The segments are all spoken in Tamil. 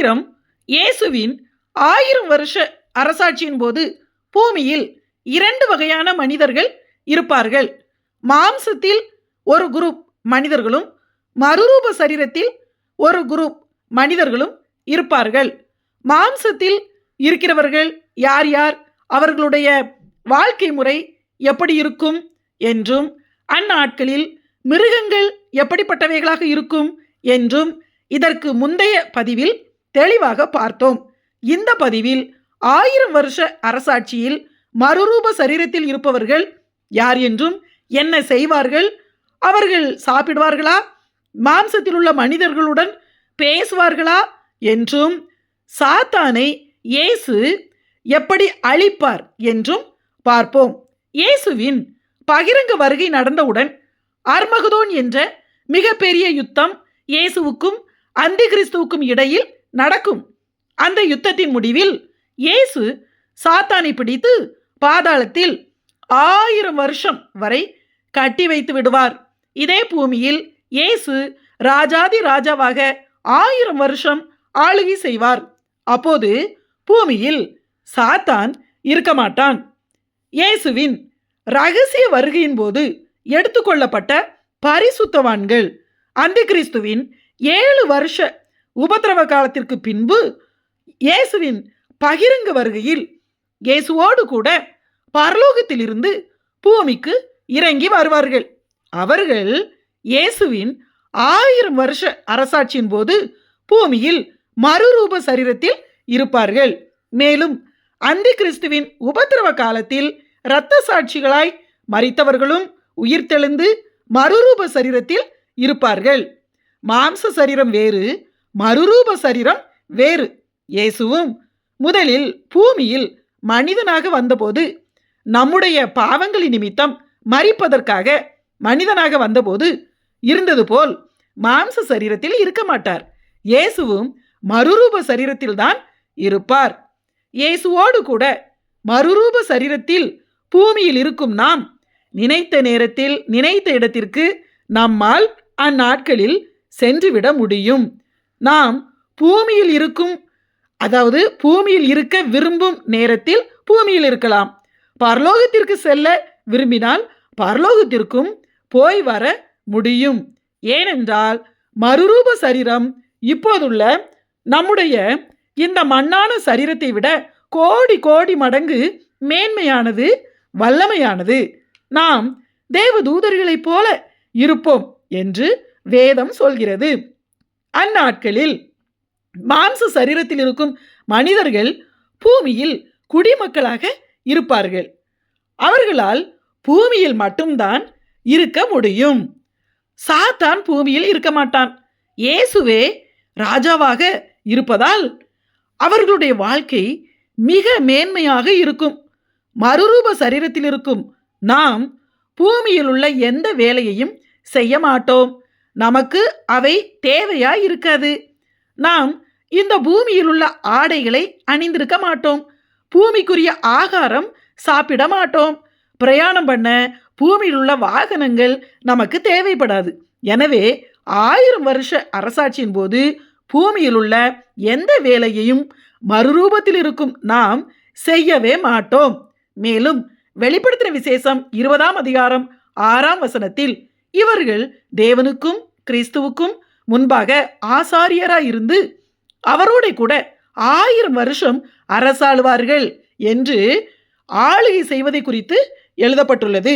சீக்கிரம் இயேசுவின் ஆயிரம் வருஷ அரசாட்சியின் போது பூமியில் இரண்டு வகையான மனிதர்கள் இருப்பார்கள். மாம்சத்தில் ஒரு குரூப் மனிதர்களும் மறுரூப சரீரத்தில் ஒரு குரூப் மனிதர்களும் இருப்பார்கள். மாம்சத்தில் இருக்கிறவர்கள் யார் யார்? அவர்களுடைய வாழ்க்கை முறை எப்படி இருக்கும் என்றும் அந்நாட்களில் மிருகங்கள் எப்படிப்பட்டவைகளாக இருக்கும் என்றும் இதற்கு முந்தைய பதிவில் தெளிவாக பார்த்தோம். இந்த பதிவில் ஆயிரம் வருஷ அரசாட்சியில் மறுரூப சரீரத்தில் இருப்பவர்கள் யார் என்றும் என்ன செய்வார்கள் அவர்கள் சாப்பிடுவார்களா மாம்சத்தில் உள்ள மனிதர்களுடன் பேசுவார்களா என்றும் சாத்தானை இயேசு எப்படி அழிப்பார் என்றும் பார்ப்போம். இயேசுவின் பகிரங்க வருகை நடந்தவுடன் அர்மகதோன் என்ற மிகப்பெரிய யுத்தம் இயேசுவுக்கும் அந்தி கிறிஸ்துவுக்கும் இடையில் நடக்கும். அந்த யுத்தத்தின் முடிவில் இயேசு சாத்தானை பிடித்து பாதாளத்தில் ஆயிரம் வருஷம் வரை கட்டி வைத்து விடுவார். இதே பூமியில் இயேசு ராஜாதி ராஜாவாக ஆயிரம் வருஷம் ஆளுகை செய்வார். அப்போது பூமியில் சாத்தான் இருக்க மாட்டான். இயேசுவின் ரகசிய வருகையின் போது எடுத்துக்கொள்ளப்பட்ட பரிசுத்தவான்கள் அந்த கிறிஸ்துவின் ஏழு வருஷ உபத்திரவ காலத்திற்கு பின்பு இயேசுவின் பகிரங்க வருகையில் இயேசுவோடு கூட பரலோகத்திலிருந்து பூமிக்கு இறங்கி வருவார்கள். அவர்கள் இயேசுவின் ஆயிரம் வருஷ அரசாட்சியின் போது பூமியில் மறுரூப சரீரத்தில் இருப்பார்கள். மேலும் அந்தி கிறிஸ்துவின் உபத்திரவ காலத்தில் இரத்த சாட்சிகளாய் மறித்தவர்களும் உயிர்த்தெழுந்து மறுரூப சரீரத்தில் இருப்பார்கள். மாம்ச சரீரம் வேறு மறுரூப சரீரம் வேறு. இயேசுவும் முதலில் பூமியில் மனிதனாக வந்தபோது நம்முடைய பாவங்களின் நிமித்தம் மறிப்பதற்காக மனிதனாக வந்தபோது இருந்தது போல் மாம்ச சரீரத்தில் இருக்க மாட்டார். இயேசுவும் மறுரூப சரீரத்தில்தான் இருப்பார். இயேசுவோடு கூட மறுரூப சரீரத்தில் பூமியில் இருக்கும் நாம் நினைத்த நேரத்தில் நினைத்த இடத்திற்கு நம்மால் அந்நாட்களில் சென்றுவிட முடியும். நாம் பூமியில் இருக்கும் அதாவது பூமியில் இருக்க விரும்பும் நேரத்தில் பூமியில் இருக்கலாம். பரலோகத்திற்கு செல்ல விரும்பினால் பரலோகத்திற்கும் போய் வர முடியும். ஏனென்றால் மறுரூப சரீரம் இப்போதுள்ள நம்முடைய இந்த மண்ணான சரீரத்தை விட கோடி கோடி மடங்கு மேன்மையானது வல்லமையானது. நாம் தேவதூதர்களைப் போல இருப்போம் என்று வேதம் சொல்கிறது. அந்நாட்களில் மாம்ச சரீரத்தில் இருக்கும் மனிதர்கள் பூமியில் குடிமக்களாக இருப்பார்கள். அவர்களால் பூமியில் மட்டும்தான் இருக்க முடியும். சாத்தான் பூமியில் இருக்க மாட்டான். இயேசுவே ராஜாவாக இருப்பதால் அவர்களுடைய வாழ்க்கை மிக மேன்மையாக இருக்கும். மறுரூப சரீரத்தில் இருக்கும் நாம் பூமியில் உள்ள எந்த வேலையையும் செய்ய மாட்டோம். நமக்கு அவை தேவையா இருக்காது நாம் இந்த பூமியில் உள்ள ஆடைகளை அணிந்திருக்க மாட்டோம். பூமிக்குரிய ஆகாரம் சாப்பிட மாட்டோம். பிரயாணம் பண்ண பூமியில் உள்ள வாகனங்கள் நமக்கு தேவைப்படாது. எனவே ஆயிரம் வருஷ அரசாட்சியின் போது பூமியில் உள்ள எந்த வேலையையும் மறுரூபத்தில் இருக்கும் நாம் செய்யவே மாட்டோம். மேலும் வெளிப்படுத்தின விசேஷம் இருபதாம் அதிகாரம் ஆறாம் வசனத்தில் இவர்கள் தேவனுக்கும் கிறிஸ்துவுக்கும் முன்பாக ஆசாரியராய் இருந்து அவரோட கூட ஆயிரம் வருஷம் அரசாழ்வார்கள் என்று ஆளுகை செய்வதை குறித்து எழுதப்பட்டுள்ளது.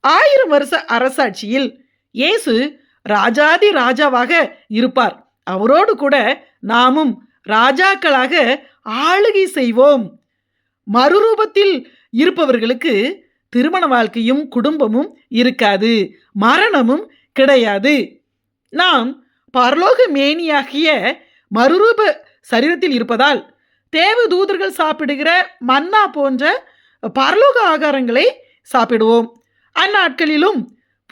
ஆயிரம் வருஷ அரசாட்சியில் இயேசு ராஜாதி ராஜாவாக இருப்பார். அவரோடு கூட நாமும் ராஜாக்களாக ஆளுகை செய்வோம். மறுரூபத்தில் இருப்பவர்களுக்கு திருமண வாழ்க்கையும் குடும்பமும் இருக்காது. மரணமும் கிடையாது. நாம் பரலோக மேனியாகிய மறுரூப சரீரத்தில் இருப்பதால் தேவ தூதர்கள் சாப்பிடுகிற மன்னா போன்ற பரலோக ஆகாரங்களை சாப்பிடுவோம். அந்நாட்களிலும்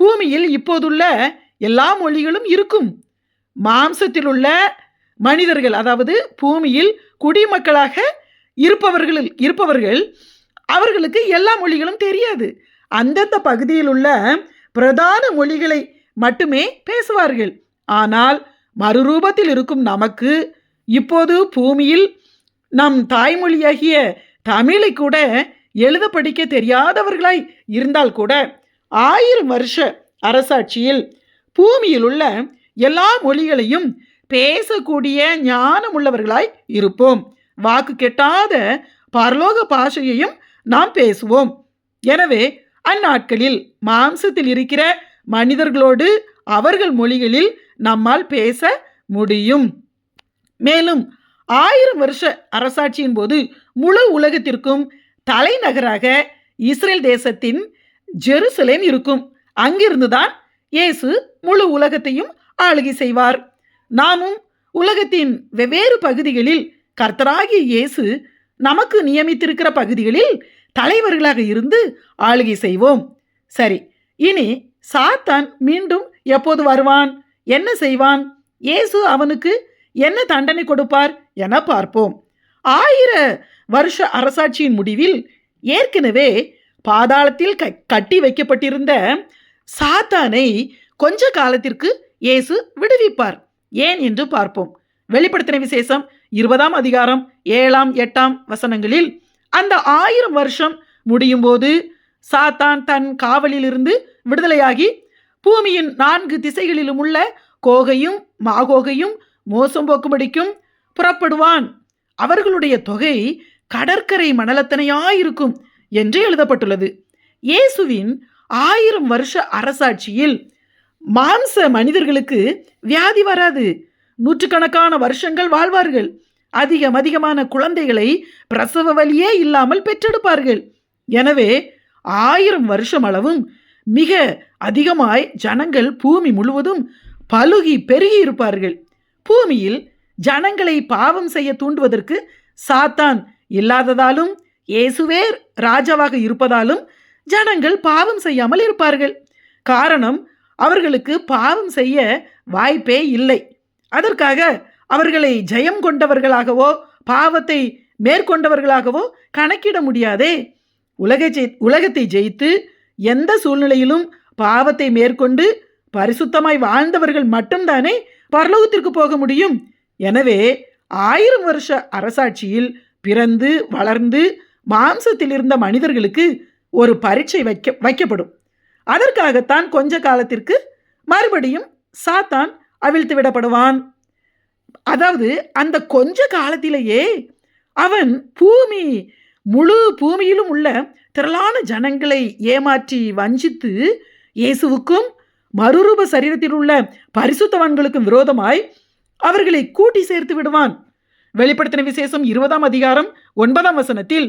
பூமியில் இப்போதுள்ள எல்லா மொழிகளும் இருக்கும். மாம்சத்தில் உள்ள மனிதர்கள் அதாவது பூமியில் குடிமக்களாக இருப்பவர்கள் இருப்பவர்கள் அவர்களுக்கு எல்லா மொழிகளும் தெரியாது. அந்தந்த பகுதியில் உள்ள பிரதான மொழிகளை மட்டுமே பேசுவார்கள். ஆனால் மறுரூபத்தில் இருக்கும் நமக்கு இப்போது பூமியில் நம் தாய்மொழியாகிய தமிழை கூட எழுத படிக்க தெரியாதவர்களாய் இருந்தால் கூட ஆயிரம் வருஷ அரசாட்சியில் பூமியில் உள்ள எல்லா மொழிகளையும் பேசக்கூடிய ஞானம் உள்ளவர்களாய் இருப்போம். வாக்கு கெட்டாத பரலோக பாஷையையும் நாம் பேசுவோம். எனவே அந்நாட்களில் மாம்சத்தில் இருக்கிற மனிதர்களோடு அவர்கள் மொழிகளில் நம்மால் பேச முடியும். மேலும் ஆயிரம் வருஷ அரசாட்சியின் போது முழு உலகத்திற்கும் தலைநகராக இஸ்ரேல் தேசத்தின் ஜெருசலேம் இருக்கும். அங்கிருந்துதான் இயேசு முழு உலகத்தையும் ஆளுகை செய்வார். நாமும் உலகத்தின் வெவ்வேறு பகுதிகளில் கர்த்தராகிய இயேசு நமக்கு நியமித்திருக்கிற பகுதிகளில் தலைவர்களாக இருந்து ஆளுகை செய்வோம். சரி இனி சாத்தான் மீண்டும் எப்போது வருவான்? என்ன செய்வான்? இயேசு அவனுக்கு என்ன தண்டனை கொடுப்பார் என பார்ப்போம். ஆயிர வருஷ அரசாட்சியின் முடிவில் ஏற்கனவே பாதாளத்தில் க கட்டி வைக்கப்பட்டிருந்த சாத்தானை கொஞ்ச காலத்திற்கு இயேசு விடுவிப்பார். ஏன் என்று பார்ப்போம். வெளிப்படுத்தின விசேஷம் இருபதாம் அதிகாரம் ஏழாம் எட்டாம் வசனங்களில் அந்த ஆயிரம் வருஷம் முடியும் போது சாத்தான் தன் காவலிலிருந்து விடுதலையாகி பூமியின் நான்கு திசைகளிலும் உள்ள கோகையும் மாகோகையும் மோசம் போக்கும்படிக்கும் புறப்படுவான். அவர்களுடைய தொகை கடற்கரை மணலத்தனையாயிருக்கும் என்று எழுதப்பட்டுள்ளது. இயேசுவின் ஆயிரம் வருஷ அரசாட்சியில் மாம்ச மனிதர்களுக்கு வியாதி வராது. நூற்றுக்கணக்கான வருஷங்கள் வாழ்வார்கள். அதிகம் அதிகமான குழந்தைகளை பிரசவ வழியே இல்லாமல் பெற்றெடுப்பார்கள். எனவே ஆயிரம் வருஷம் அளவும் மிக அதிகமாய் ஜனங்கள் பூமி முழுவதும் பலுகி பெருகி இருப்பார்கள். பூமியில் ஜனங்களை பாவம் செய்ய தூண்டுவதற்கு சாத்தான் இல்லாததாலும் இயேசுவே ராஜாவாக இருப்பதாலும் ஜனங்கள் பாவம் செய்யாமல் இருப்பார்கள். காரணம் அவர்களுக்கு பாவம் செய்ய வாய்ப்பே இல்லை. அதற்காக அவர்களை ஜெயம் கொண்டவர்களாகவோ பாவத்தை மேற்கொண்டவர்களாகவோ கணக்கிட முடியாதே. உலகை ஜெய் உலகத்தை ஜெயித்து எந்த சூழ்நிலையிலும் பாவத்தை மேற்கொண்டு பரிசுத்தமாய் வாழ்ந்தவர்கள் மட்டும்தானே பரலோகத்திற்கு போக முடியும். எனவே ஆயிரம் வருஷ அரசாட்சியில் பிறந்து வளர்ந்து மாம்சத்தில் இருந்த மனிதர்களுக்கு ஒரு பரீட்சை வைக்க வைக்கப்படும். அதற்காகத்தான் கொஞ்ச காலத்திற்கு மறுபடியும் சாத்தான் அவிழ்த்து விடப்படுவான். அதாவது அந்த கொஞ்ச காலத்திலேயே அவன் பூமி முழு பூமியிலும் உள்ள திரளான ஜனங்களை ஏமாற்றி வஞ்சித்து இயேசுவுக்கும் மறுரூப சரீரத்தில் உள்ள பரிசுத்தவான்களுக்கும் விரோதமாய் அவர்களை கூட்டி சேர்த்து விடுவான். வெளிப்படுத்தின விசேஷம் இருபதாம் அதிகாரம் ஒன்பதாம் வசனத்தில்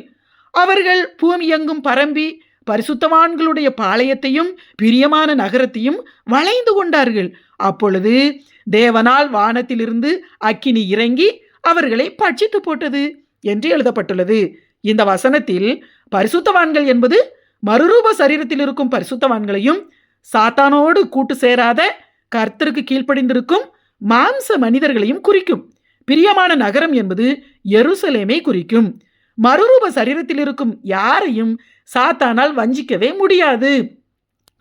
அவர்கள் பூமி எங்கும் பரம்பி பரிசுத்தவான்களுடைய பாளையத்தையும் பிரியமான நகரத்தையும் வளைந்து கொண்டார்கள். அப்பொழுது தேவனால் வானத்திலிருந்து அக்கினி இறங்கி அவர்களை பட்சித்து போட்டது என்று எழுதப்பட்டுள்ளது. இந்த வசனத்தில் பரிசுத்தவான்கள் என்பது மறுரூப சரீரத்தில் இருக்கும் பரிசுத்தவான்களையும் சாத்தானோடு கூட்டு சேராத கர்த்தருக்கு கீழ்ப்படிந்திருக்கும் மாம்ச மனிதர்களையும் குறிக்கும். பிரியமான நகரம் என்பது எருசலேமை குறிக்கும். மறுரூப சரீரத்தில் இருக்கும் யாரையும் சாத்தானால் வஞ்சிக்கவே முடியாது.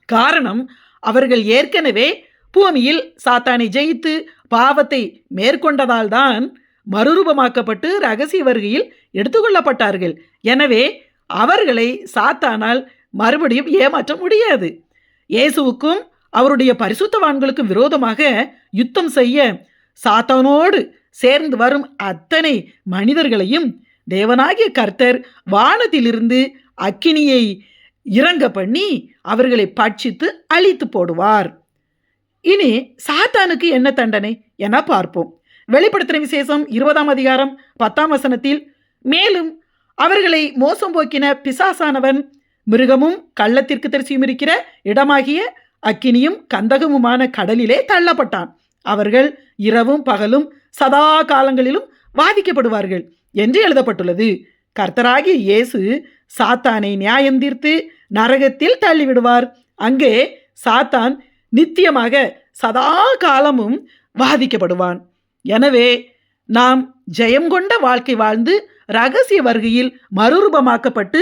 காரணம் அவர்கள் ஏற்கனவே பூமியில் சாத்தானை ஜெயித்து பாவத்தை மேற்கொண்டதால்தான் மறுரூபமாக்கப்பட்டு ரகசிய வருகையில் எடுத்துக்கொள்ளப்பட்டார்கள். எனவே அவர்களை சாத்தானால் மறுபடியும் ஏமாற்ற முடியாது. இயேசுவுக்கும் அவருடைய பரிசுத்தவான்களுக்கும் விரோதமாக யுத்தம் செய்ய சாத்தானோடு சேர்ந்து வரும் அத்தனை மனிதர்களையும் தேவனாகிய கர்த்தர் வானத்திலிருந்து அக்கினியை இறங்க பண்ணி அவர்களை பட்சித்து அழித்து போடுவார். இனி சாத்தானுக்கு என்ன தண்டனை? என பார்ப்போம். வெளிப்படுத்தின விசேஷம் இருபதாம் அதிகாரம் பத்தாம் வசனத்தில் மேலும் அவர்களை மோசம் போக்கின பிசாசானவன் மிருகமும் கள்ளத்திற்கு தரிசியும் இருக்கிற இடமாகிய அக்கினியும் கந்தகமுமான கடலிலே தள்ளப்பட்டான். அவர்கள் இரவும் பகலும் சதா காலங்களிலும் வாதிக்கப்படுவார்கள் என்று எழுதப்பட்டுள்ளது. கர்த்தராகிய இயேசு சாத்தானை நியாயம் தீர்த்து நரகத்தில் தள்ளிவிடுவார். அங்கே சாத்தான் நித்தியமாக சதா காலமும் வாதிக்கப்படுவான். எனவே நாம் ஜெயம் கொண்ட வாழ்க்கை வாழ்ந்து ரகசிய வருகையில் மறுரூபமாக்கப்பட்டு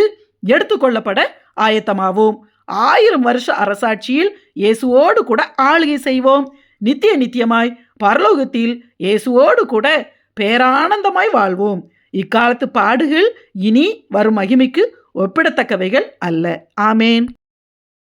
எடுத்துக்கொள்ளப்பட ஆயத்தமாவோம். ஆயிரம் வருஷ அரசாட்சியில் இயேசுவோடு கூட ஆளுகை செய்வோம். நித்திய நித்தியமாய் பரலோகத்தில் இயேசுவோடு கூட பேரானந்தமாய் வாழ்வோம். இக்காலத்து பாடுகள் இனி வரும் மகிமைக்கு ஒப்பிடத்தக்கவைகள் அல்ல. ஆமேன்.